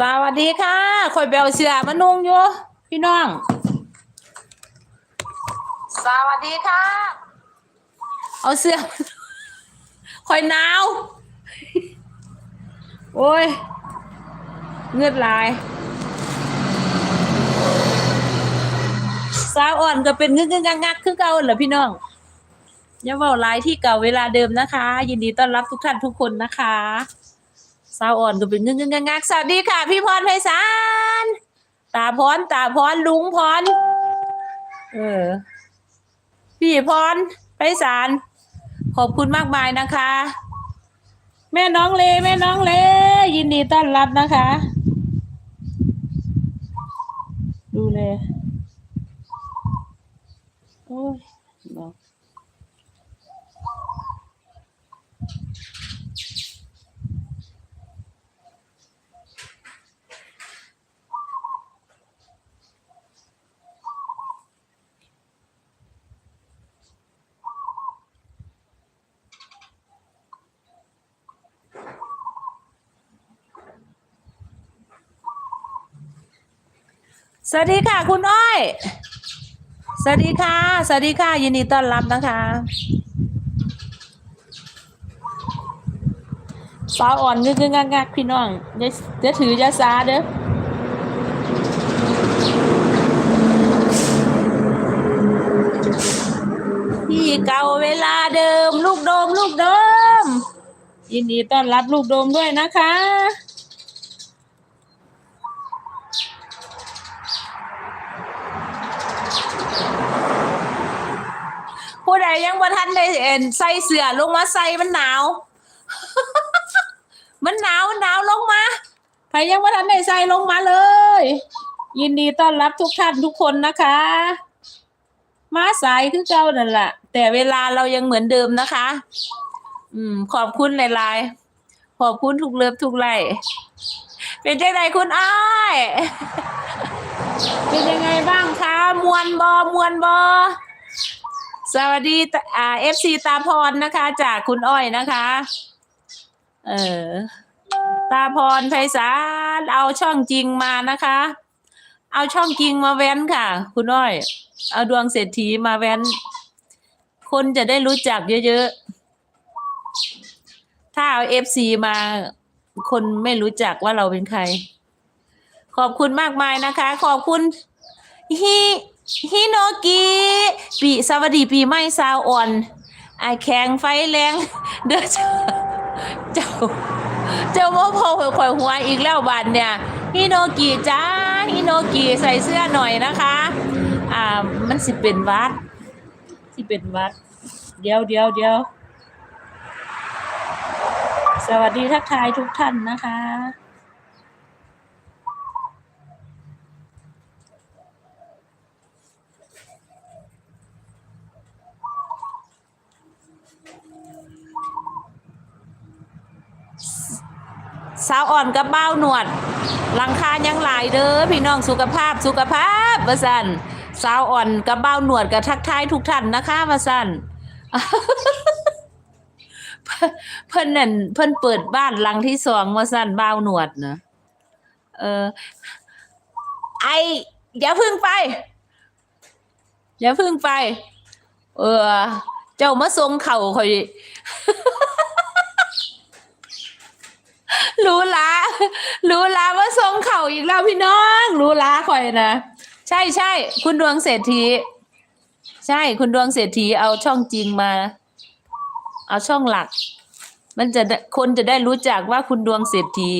สวัสดีค่ะคอยเบลเสือมานุ่งอยู่พี่น้อง สวัสดีค่ะ เอาเสื้อคอยหนาว โอ้ย เงือดลาย สาวอ่อนก็เป็นงึกงึกงักงักคือเก่าเหรอพี่น้องอย่าเว่าไลายที่เก่าเวลาเดิมนะคะ ยินดีต้อนรับทุกท่านทุกคนนะคะ สาวอ่อนก็เป็นงึกงึกงักงักสวัสดีค่ะ พี่พรไพศาลตาพรตาพรลุงพรเออ พี่พรไพศาลขอบคุณมากมายนะคะ แม่น้องเลแม่น้องเล ยินดีต้อนรับนะคะ ดูเลยโอ้ย สวัสดีค่ะ คุณอ้อย สวัสดีค่ะ สวัสดีค่ะ ยินดีต้อนรับนะคะสาวอ่อนงึกงึกงักงักพี่น้องเดี๋ยวเดี๋ยวถือยาซาเด้อพี่เก่าเวลาเดิม ลูกโดม ลูกโดมยินดีต้อนรับลูกโดมด้วยนะคะ ผู้ใด ยังบ่ทันได้เอ็นใส่เสื้อลงมาใส่มันหนาว มันหนาวมันหนาวลงมาใครยังบ่ทันได้ใส่ลงมาเลย ยินดีต้อนรับทุกท่านทุกคนนะคะ มาสายคือเก่านั่นแหละแต่เวลาเรายังเหมือนเดิมนะคะ อืม ขอบคุณหลายๆขอบคุณทุกเลิฟทุกไลค์เป็นจังไดคุณอ้ายเป็นยังไงบ้างคะ มวนบอมวนบอ สวัสดีอ่าเอฟซีตาพรนะคะ จากคุณอ้อยนะคะ เออตาพรไพศาลเอาช่องจริงมานะคะ เอาช่องจริงมาแว้นค่ะ คุณอ้อย เอาดวงเศรษฐีมาแว้น คนจะได้รู้จักเยอะๆ ถ้าเอาเอฟซีมา คนไม่รู้จักว่าเราเป็นใคร ขอบคุณมากมายนะคะ ขอบคุณฮิ ฮิโนกิปีสวัสดีปีใหม่ซาวอ่อนไอแข็งไฟแรง เด้อเจ้า เจ้าเจ้าโมโพข่อยหัวอีกแล้วบาดเนี่ยฮิโนกิจ้าฮิโนกิใส่เสื้อหน่อยนะคะ อ่ามันสิเป็นวัด สิเป็นวัด เดี๋ยวเดี๋ยวเดี๋ยวสวัสดีทักทายทุกท่านนะคะ สาวอ่อนกับเบ้าหนวดหลังคายังหลายเด้อพี่น้องสุขภาพสุขภาพว่าสันสาวอ่อนกับเบ้าหนวดกับทักทายทุกท่านนะคะว่าสันเพิ่นเพิ่นนั่นเพิ่นเปิดบ้านหลังที่สองว่าสันเบ้าหนวดนะเออ ไออย่าพึ่งไปอย่าพึ่งไป เออ เจ้ามาทรงเข่าคอย รู้ละรู้ละว่าทรงเข่าอีกแล้วพี่น้อง รู้ละคอยนะ ใช่ใช่คุณดวงเศรษฐี ใช่คุณดวงเศรษฐีเอาช่องจริงมา เอาช่องหลัก มันจะคนจะได้รู้จักว่าคุณดวงเศรษฐี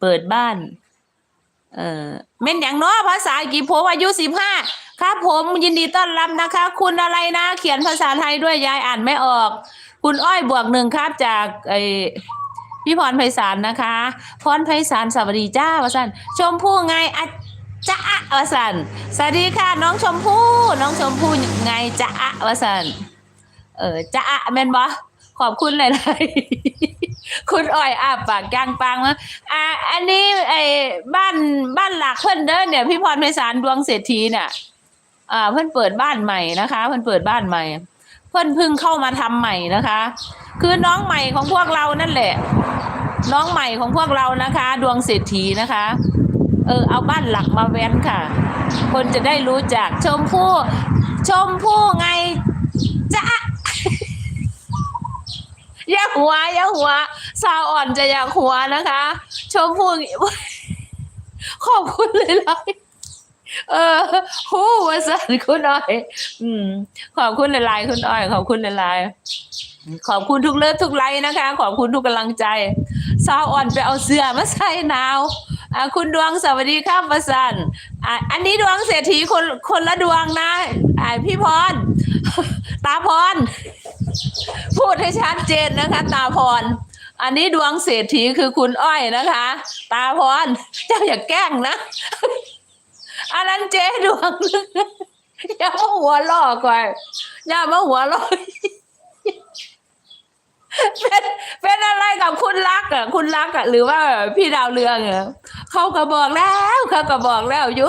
เปิดบ้าน เออเม่นอย่างน้อภาษากฤษผมอายุสิบห้าครับผมยินดีต้อนรับนะคะ คุณอะไรนะ เขียนภาษาไทยด้วยยายอ่านไม่ออก คุณอ้อยบวกหนึ่งครับจากไอ พี่พรไพศาลนะคะ พรไพศาลสวัสดีจ้าวสันชมพู่ไงอะจ้าวสันสวัสดีค่ะ น้องชมพู่น้องชมพู่ไงจ้าวสันเออจ้าแมนบอขอบคุณหลายๆคุณอ้อยอาปากกลางปังมาอ่าอันนี้ไอ้บ้านบ้านหลักเพิ่นเด้อเนี่ยพี่พรไพศาลดวงเศรษฐีเนี่ยอ่าเพิ่นเปิดบ้านใหม่นะคะ เพิ่นเปิดบ้านใหม่ เพิ่อนพิ่งเข้ามาทำใหม่นะคะ คือน้องใหม่ของพวกเรานั่นแหละ น้องใหม่ของพวกเรานะคะ ดวงเศรษฐีนะคะ เออเอาบ้านหลักมาแว้นค่ะ คนจะได้รู้จักชมพู่ชมพู่ไงจ๊ะอย่าหัวอย่าหัวสาวอ่อนจะอยากหัวนะคะ ชมพู่ขอบคุณเลยล่ะ เออหูวาสันคุณอ้อย อืม ขอบคุณหลายๆคุณอ้อย ขอบคุณหลายๆขอบคุณทุกเลิฟทุกไลค์นะคะ ขอบคุณทุกกำลังใจสาวอ่อนไปเอาเสื้อมาใส่หนาวอ่าคุณดวงสวัสดีครับวาสันอ่าอันนี้ดวงเศรษฐีคนคนละดวงนะอ่าพี่พร ตาพร พูดให้ชัดเจนนะคะ ตาพรอันนี้ดวงเศรษฐีคือคุณอ้อยนะคะ ตาพรเจ้าอย่าแกล้งนะ อันนั้นเจ๊ดวง อย่ามาหัวลอกก่อนอย่ามาหัวล่อเป็นเป็นอะไรกับคุณรักอะ คุณรักอะ หรือว่าพี่ดาวเรืองอะเขาก็บอกแล้วเขาก็บอกแล้วยุ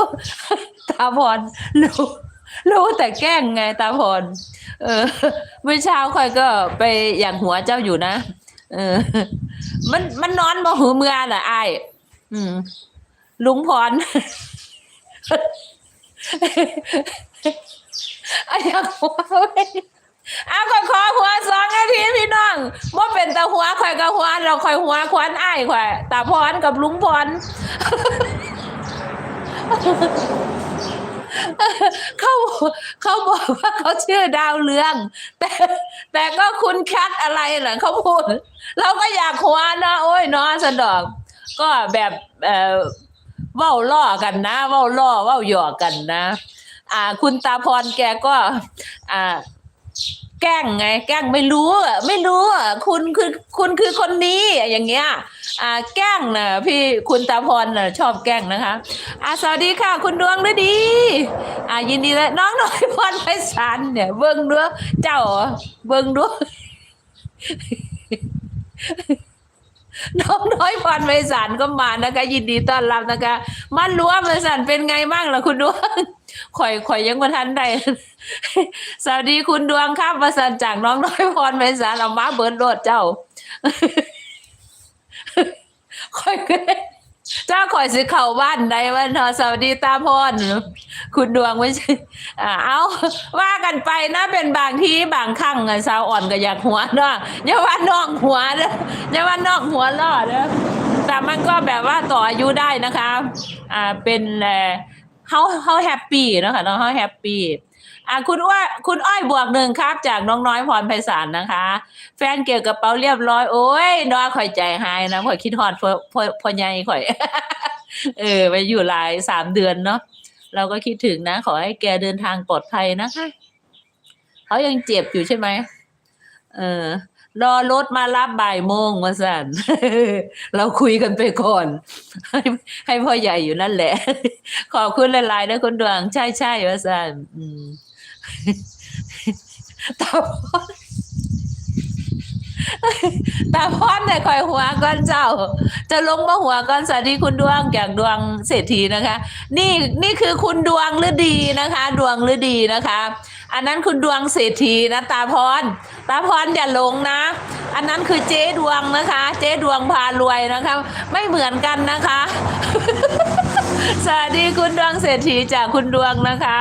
ตาพรรู้รู้แต่แกล้งไงตาพรเออเมื่อเช้าค่อยก็ไปอย่างหัวเจ้าอยู่นะเออ มันมันนอนบ่หูเมื่อน่ะไอ้ายอืมลุงพร อะอยากหัวเว้ยอ้าวก็ขอหัวสองนาทีพี่น้องว่าเป็นตาหัวข่อยกับหัวเราข่อยหัวควันอ้ายข่อยตาพรกับลุงพรเขาเขาบอกว่าเขาชื่อดาวเรือง แต่ แต่ก็คุณคัดอะไรเหรอเขาพูด เราก็อยากหัวนะโอ้ยนาะสะดอก ก็แบบเอ่อ เว้าล่อกันนะ เว้าล่อเว้าหยอกกันนะ อ่า คุณตาพรแกก็ อ่า แกล้งไง แกล้งไม่รู้อะไม่รู้อะคุณคือคุณคือคนนี้อย่างเงี้ย อ่า แกล้งนะพี่คุณตาพรนะชอบแกล้งนะคะ อ่าสวัสดีค่ะ คุณดวงฤดี อ่า ยินดีเลยน้องน้อยพรไพศาลเนี่ย เบิ้งด้วยเจ้าเหรอเบิ้งด้วย น้องน้อยพรไพศาลก็มานะคะ ยินดีต้อนรับนะคะ มันรั้วไพศาลเป็นไงบ้างล่ะคุณดวงข่อยข่อยยังมาทันได้สวัสดีคุณดวงครับประสันจากน้องน้อยพรไพศาลเอามาเบิร์ดโลดเจ้าข่อยก็เลย เจ้าข่อยสิเข้าบ้านใดวันทอสวัสดีตาพรคุณดวงไม่ใช่อ่าเอาว่ากันไปนะเป็นบางที่บางครั้งอะสาวอ่อนก็อยากหัวเนาะอย่าว่านอกหัวเด้ออย่าว่านอกหัวล่อเด้อแต่มันก็แบบว่าต่ออายุได้นะคะ อ่าเป็นเอ่อเฮาเฮาแฮปปี้เนาะค่ะเนาะเฮาแฮปปี้ อ่าคุณอ้อยคุณอ้อยบวกหนึ่งครับ จากน้องน้อยพรไพศาลนะคะ แฟนเกี่ยวกับเป๋าเรียบร้อย โอ้ยน้อยข่อยใจหายนะข่อยคิดฮอดพ่อพ่อพ่อใหญ่ข่อย เออ ไปอยู่หลายสามเดือนเนาะเราก็คิดถึงนะ ขอให้แกเดินทางปลอดภัยนะคะเขายังเจ็บอยู่ใช่ไหมเออรอรถมารับบ่ายโมงมาสั่นเราคุยกันไปก่อน ให้ให้พ่อใหญ่อยู่นั่นแหละ ขอบคุณหลายๆนะคุณดวง ใช่ใช่ว่าสั่นอืม ตาพอนตาพอนแต่คอยหัวก้อนเจ้า จะลงมาหัวก้อนสวัสดีคุณดวงจากดวงเศรษฐีนะคะ นี่นี่คือคุณดวงฤดีนะคะ ดวงฤดีนะคะ อันนั้นคุณดวงเศรษฐีนะตาพรตาพรอย่าหลงนะ อันนั้นคือเจ๊ดวงนะคะ เจ๊ดวงพารวยนะคะ ไม่เหมือนกันนะคะสวัสดีคุณดวงเศรษฐีจากคุณดวงนะคะ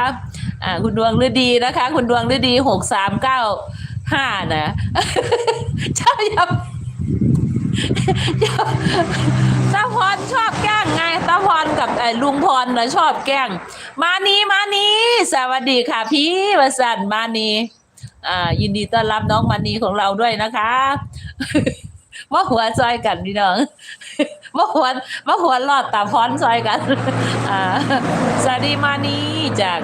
อ่าคุณดวงฤดีนะคะ คุณดวงฤดีหกสามเก้าห้านะเจ้าอย่าอย่าตาพรชอบแกล้งไงตาพรกับไอ้ลุงพรนะชอบแกล้ง มานี้มานี้สวัสดีค่ะ พี่วสันมานีอ่า ยินดีต้อนรับน้องมานีของเราด้วยนะคะมาหัวซอยกันพี่น้องมาหัวมาหัวลอดตาพรซอยกัน อ่าสวัสดีมานีจาก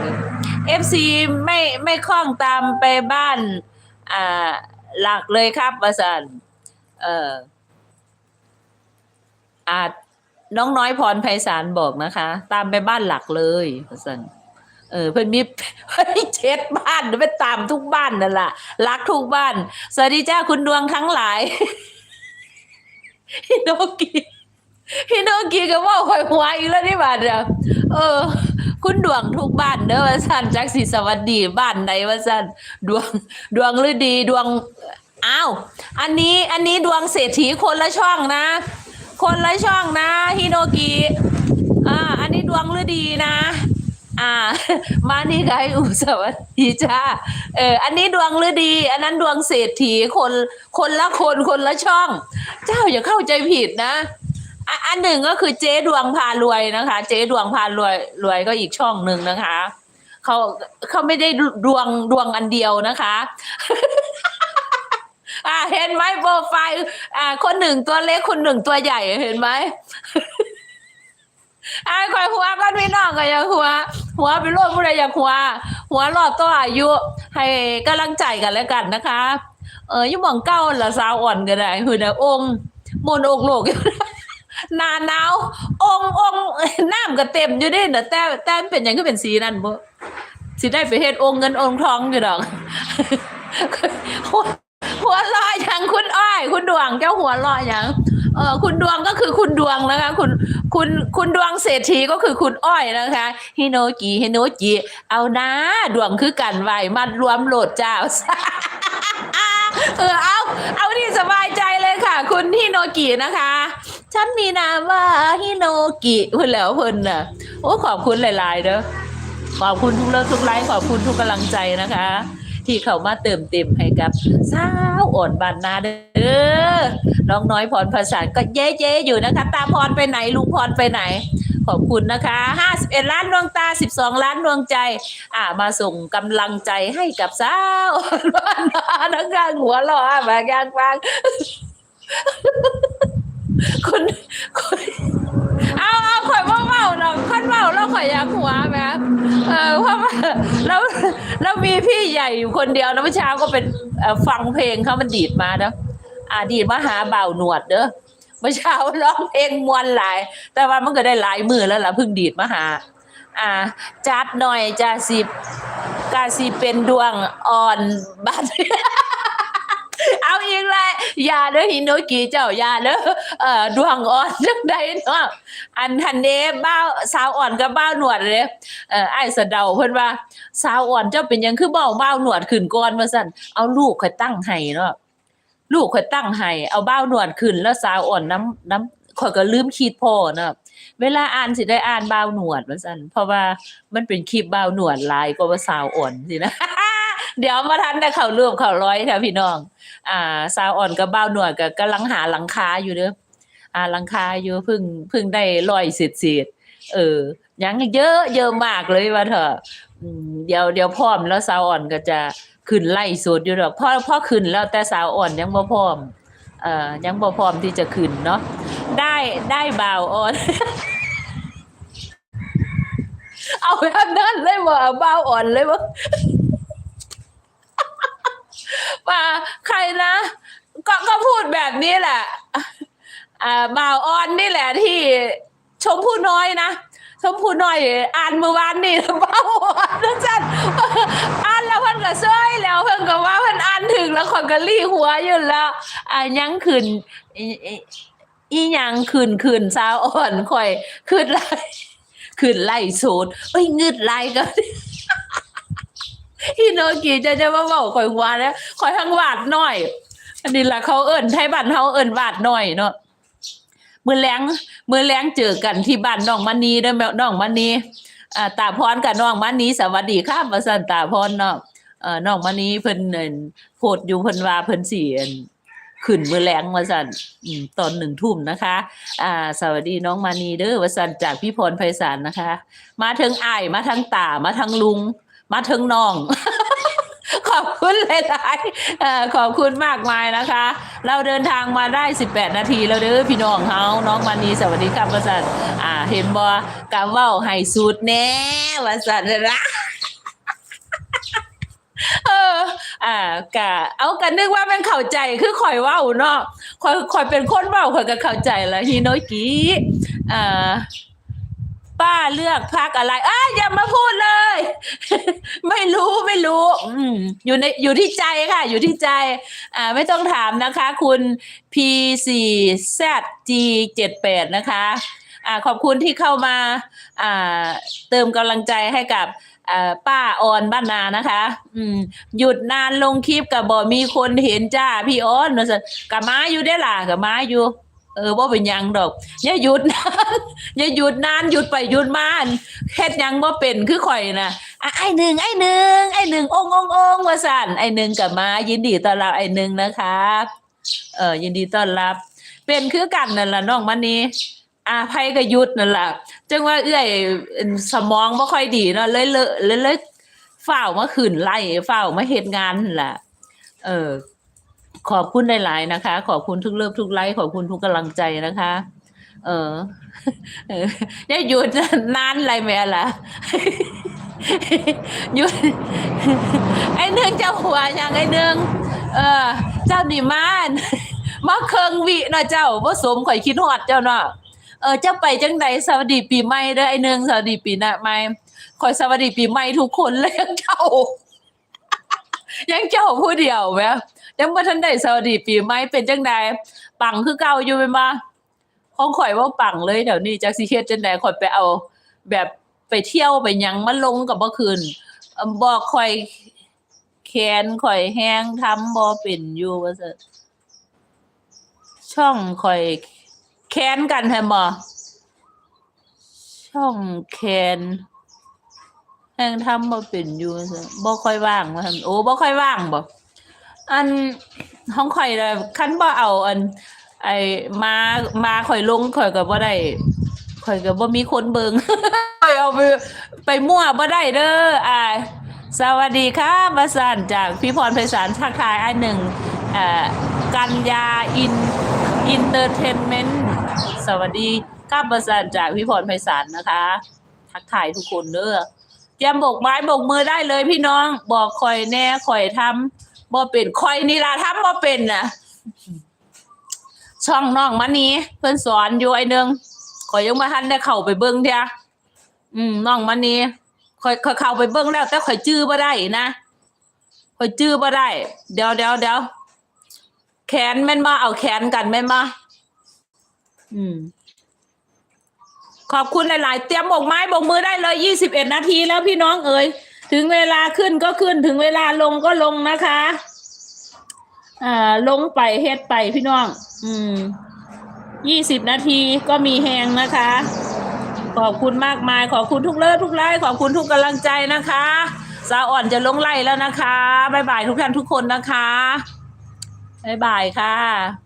เอฟซีไม่ไม่คล้องตามไปบ้านอ่าหลักเลยครับวสันต์เอ่ออาจน้องน้อยพรไพศาลบอกนะคะ ตามไปบ้านหลักเลยว่าสันเออเพื่อนมีเฮ้ยเช็ดบ้านไปตามทุกบ้านนั่นแหละรักทุกบ้าน สวัสดีจ้าคุณดวงทั้งหลายฮิโนกิฮิโนกิก็ว่าหอยหัวอีกแล้วนี่บาดเนี่ยเออ คุณดวงทุกบ้านเด้อว่าสันจักสิสวัสดีบ้านไหนว่าสันดวงดวงฤดีดวงอ้าวอันนี้อันนี้ดวงเศรษฐีคนละช่องนะ คนละช่องนะฮิโนกิอ่าอันนี้ดวงฤดีนะอ่า มานี่ไงอุสวัสดีจ้าเอออันนี้ดวงฤดี อันนั้นดวงเศรษฐีคนคนละคนคนละช่อง เจ้าอย่าเข้าใจผิดนะ อันหนึ่งก็คือเจ๊ดวงพารวยนะคะ เจ๊ดวงพารวยรวยก็อีกช่องหนึ่งนะคะเขาเขาไม่ได้ดวงดวงอันเดียวนะคะอ่าเห็นไหมโปรไฟล์อ่า คนหนึ่งตัวเล็กคนหนึ่งตัวใหญ่เห็นไหมอ่าคอยหัวกันพี่น้องก็อย่าหัว หัวไปร่วมผู้ใดอยากหัว หัวรอบตัวอายุ ให้กำลังใจกันแล้วกันนะคะ เออยุ่หมองเก้าละสาวอ่อนก็ได้หือนะองค์มนอกโลกอยู่ หนาหนาวององน้ำก็เต็มอยู่ดิเนอะแต่แต่เป็นยังก็เป็นสีนั่นบ่สิได้ไปเฮ็ดองเงินองทองอยู่ดอกหัวหัวลอยยังคุณอ้อยคุณดวงเจ้าหัวลอยอยังเออคุณดวงก็คือคุณดวงนะคะ คุณคุณคุณดวงเศรษฐีก็คือคุณอ้อยนะคะฮิโนกิฮิโนจิเอานะดวงคือกันไว้มัดรวมโหลดเจ้า เออเอาเอาที่สบายใจเลยค่ะ คุณฮิโนกินะคะ ฉันมีนามว่าฮิโนกิเพิ่นแล้วเพิ่นน่ะโอ้ขอบคุณหลาย ๆเด้อขอบคุณทุกเลิกทุกไลค์ขอบคุณทุกกำลังใจนะคะ ที่เขามาเติมเต็มให้กับสาวอ่อนบานนาเด้อน้องน้อยพรภาษานก็เย้เย้อยู่นะคะ ตาพรไปไหนลุงพรไปไหน ขอบคุณนะคะ51ล้านดวงตา 12 ล้านดวงใจ อ่า มาส่งกำลังใจให้กับสาวอ่อนบานนานหัวเราะอะแบบยางฟังคุณคุณเอาเอาข่อยว่าเมาเนาะขั้นเมาแล้วข่อยอยากหัวไหมเออเพราะว่าแล้วแล้วมีพี่ใหญ่อยู่คนเดียวนะเมื่อเช้าก็เป็นฟังเพลงเขามันดีดมาเนาะอ่าดีดมาหาเบาหนวดเด้อ มื่อเช้าร้องเพลงมวนหลาย แต่ว่ามันก็ได้หลายมือแล้วล่ะพิ่งดีดมาหา อ่า จัดหน่อยจ้าสิบกาสิเป็นดวงอ่อนบัดเอาอีกเลยยาเด้อฮินโนกิเจ้ายาเด้อเอ่อดวงอ่อนจังใดเนาะอันทันเด้บ้าวสาวอ่อนกับบ้าวหนวดเลยเอ่อไอ้สะเดาเพิ่นว่า สาวอ่อนเจ้าเป็นหยังคือเบ้าบ้าวหนวดขึ้นก่อนว่าซั่นเอาลูกค่อยตั้งให้เนาะ ลูกค่อยตั้งให้เอาเบ้าหนวดขึ้นแล้วสาวอ่อนน้ำน้ำข่อยก็ลืมคิดพ่อนะเวลาอ่านสิได้อ่านเบ้าหนวดว่าซั่นเพราะว่ามันเป็นคลิปเบ้าหนวดลายกว่าว่าสาวอ่อนสินะเดี๋ยวมาทันได้เขารูปเขาร้อยค่ะพี่น้อง อ่า สาวอ่อนกับเบ้าหนวดก็กำลังหาหลังคาอยู่เด้ออ่าหลังคาอยู่เพิ่งเพิ่งได้ร้อยเศษเศษเออยังเยอะเยอะมากเลยว่าเถอะเดี๋ยวเดี๋ยวพร้อมแล้วสาวอ่อนก็จะ ขึ้นไล่สดอยู่ดอกพ่อพ่อขึ้นแล้วแต่สาวอ่อนยังบ่พร้อมเอ่อยังบ่พร้อมที่จะขึ้นเนาะได้ได้บ่าวอ่อน เอาแบบนั้นเลยบ่เอาบ่าวอ่อนเลยบ่ว่าใครนะ ก็ก็พูดแบบนี้แหละอ่าบ่าวออนนี่แหละที่ชมพู่น้อยนะชมพู่น้อยอ่านเมื่อวานนี่บ่าวออนนะจัน อ่านแล้วเพิ่นก็ซอยแล้วเพิ่นก็ว่าเพิ่นอ่านถึงแล้วคนก็รีหัวอยู่แล้วอ่ายังขึ้นอีหยังขึ้นขึ้นสาวอ่อนข่อยขึ้นไล่ขึ้นไล่โซดเอ้ยงึดไล่ก็ฮิโนกิจะจะมาบอกข่อยหัวแล้วข่อยทั้งวาดหน่อย อันนี้ละเขาเอิ้นไทยบ้านเฮาเอิ้นวาดหน่อยเนาะมือแลงมือแลงเจอกันที่บ้านน้องมณีเด้อแม่น้องมณีอ่าตาพรกับน้องมณีสวัสดีครับว่าซั่นตาพรเนาะ อ่อน้องมณีเพิ่นเอิ่นโพสต์อยู่เพิ่นว่าเพิ่นสิเอิ่นขึ้นมือแลงว่าซั่นอืมตอนหนึ่งทุ่มนะคะ อ่า สวัสดีน้องมานีเด้อว่าซั่นจากพี่พรไพศาลนะคะ มาถึงอายมาทั้งตามาทั้งลุง มาถึงน้อง ขอบคุณหลายๆขอบคุณมากมายนะคะ เราเดินทางมาได้ 18 นาทีแล้วเด้อพี่น้องเฮาน้องมานีสวัสดีครับว่าสันอ่า เห็นบ่กำเว้าให้สุดแน่ว่าสันนะ เออ อ่ากะเอากันนึกว่ามันเข้าใจคือข่อยว้าเนาะข่อยข่อยเป็นคนเว้าข่อยก็เข้าใจแล้วฮีโนกิอ่าป้าเลือกพักอะไรอ้าอย่ามาพูดเลย ไม่รู้ไม่รู้ อืมอยู่ในอยู่ที่ใจค่ะ อยู่ที่ใจ อ่า ไม่ต้องถามนะคะ คุณ P4 ZG78 นะคะ อ่า ขอบคุณที่เข้ามา อ่า เติมกำลังใจให้กับ ป้าออนบ้านนานะคะ อืม หยุดนานลงคลิปกับบ่มีคนเห็นจ้าพี่ออนว่าซั่นกับมาอยู่ได้ล่ะกับมาอยู่ เออบ่าเป็นยังดอกอย่าหยุดนานอย่าหยุดนานหยุดไปหยุดมานเฮ็ดยังบ่าเป็นคือข่อยนะอะไอ้หนึ่งไอ้หนึ่งไอ้หนึ่งองององว่าซั่นไอ้หนึ่งกับมายินดีต้อนรับไอ้หนึ่งนะคะ เออยินดีต้อนรับ เป็นคือกันนั่นแหละน้องมันนี้ อาภัยกยุดนั่นแหละจังว่าเอื้อยสมองบ่ค่อยดีเนาะเลยเลอะเลยเลยฝ้าวมาขึ้นไล่ฝ้าวมาเฮ็ดงานนั่นล่ะเออ ขอบคุณหลายๆนะคะ ขอบคุณทุกเลิฟทุกไลค์ขอบคุณทุกกำลังใจนะคะ เออเอออย่าหยุดนานอะไรแม่ล่ะหยุดไอ้เนื่องเจ้าหัวอย่างไอ้เนื่องเออ เจ้านี่มานมาเคิงวิเนาะเจ้าบ่สมข่อยคิดฮอดเจ้าเนาะ เออเจ้าไปจังใดสวัสดีปีใหม่เด้อไอ้เนืองสวัสดีปีหน้าใหม่ข่อยสวัสดีปีใหม่ทุกคนเลยยังเจ้า ยังเจ้าผู้เดียวแหมยังบ่ทันได้สวัสดีปีใหม่เป็นจังใดปังคือเก่าอยู่แม่นบ่ของข่อยบ่าปังเลยเดี๋ยวนี้จักสิเฮ็ดจังใดข่อยไปเอา แบบไปเที่ยวไปยังมาลงกับบ่คืนเอิ่มบอกข่อยแขนข่อยแห้งทำบ่เป็นอยู่ว่าซั่นช่องข่อยแค้นกันแท้บ่ช่องแคนแห้งทำบ่เป็นอยู่บ่ค่อยว่างว่าซั่นโอ้บ่ค่อยว่างบ่อันของข่อยน่ะคันบ่เอา อัน ไอ้มามาข่อยลงข่อยก็บ่ได้ข่อยก็บ่มีคนเบิงข่อยเอาไปไปมั่วบ่ได้เด้ออ่าสวัสดีค่ะมาสานจากพี่พรไพศาลทักทายอันหนึ่งอ่ากัญญาอินอินเตอร์เทนเมนต์ สวัสดีครับมาสานจากพี่พรไพศาลนะคะ ทักทายทุกคนเด้อเตรียมโบกไม้โบกมือได้เลยพี่น้อง บอกข่อยแน่ข่อยทำบ่เป็นข่อยนี่ละทำบ่เป็นน่ะ ช่องน้องมันนี้เพิ่นสอนอยู่ไอ้หนึงข่อยยังบ่ทันได้เข้าไปเบิ่งเด้ออืมน้องมันนี้ข่อยข่อยเข้าไปเบิ่งแล้ว แต่ข่อยจื้อบ่ได้นะข่อยจื้อบ่ได้ เดี๋ยวเดี๋ยวเดี๋ยวแขนแม่นบ่เอาแขนกันแม่นบ่ อืม ขอบคุณหลาย ๆ เตรียมบกไม้บกมือได้เลย21นาทีแล้วพี่น้องเอ๋ยถึงเวลาขึ้นก็ขึ้นถึงเวลาลงก็ลงนะคะอ่าลงไปเฮ็ดไปพี่น้อง อืม20นาทีก็มีแหงนะคะ ขอบคุณมากมาย ขอบคุณทุกเลิศทุกไลค์ขอบคุณทุกกำลังใจนะคะสาวอ่อนจะลงไล่แล้วนะคะบ๊ายบายทุกท่านทุกคนนะคะบ๊ายบายค่ะ